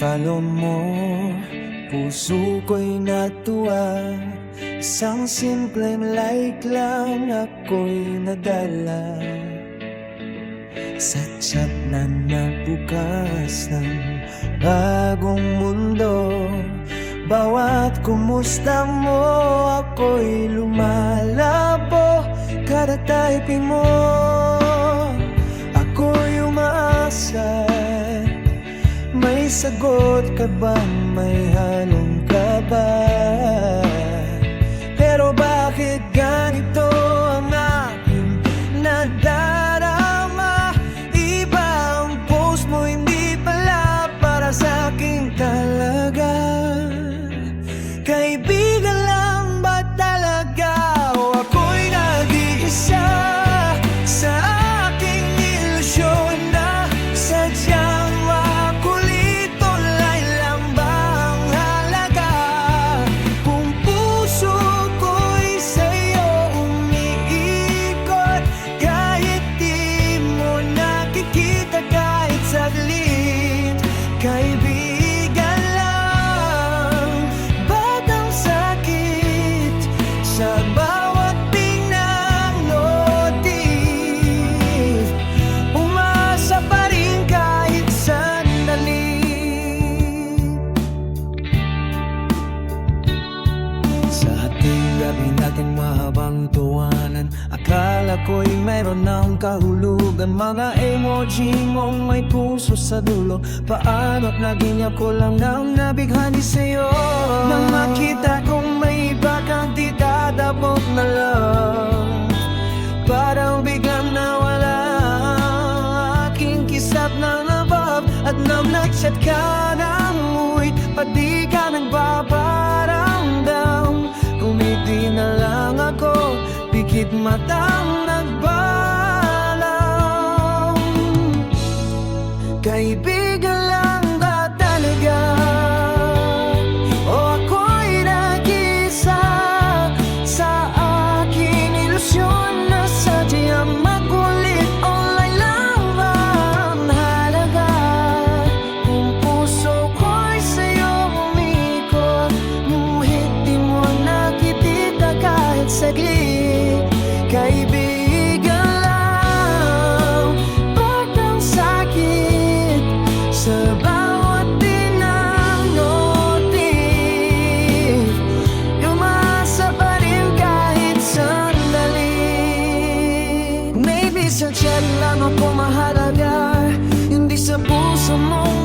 follow mo Puso ko'y natuwa. Isang simpleng like lang ako'y nadala. Sa chat na nagbukas ng bagong mundo Bawat kumusta mo ako'y lumalabo Kada typing mo. Ako'y umaasa sagot ka ba? May halong ka ba? Pero bakit saglit Kaibigan lang. Ba't ang sakit sa bawat pinang notif. Umasa pa rin kahit sandali. Sa ating gabi nating mahabang tuwanan Akala ko'y mayroon ng kahulugan. Mga emoji mong may puso sa dulo. Paano't naging ako lang nang nabighani sa'yo? Nang makita kong may iba kang di dadabot na lang Parang biglang nawala ang aking kisap ng above. At nang nag-chat ka ng uwit Pag di ka nagbabaramdam Kumiti na lang ako Pikit matang Kaibigan lang sa chat lang ako mahalaga. Hindi sa puso mo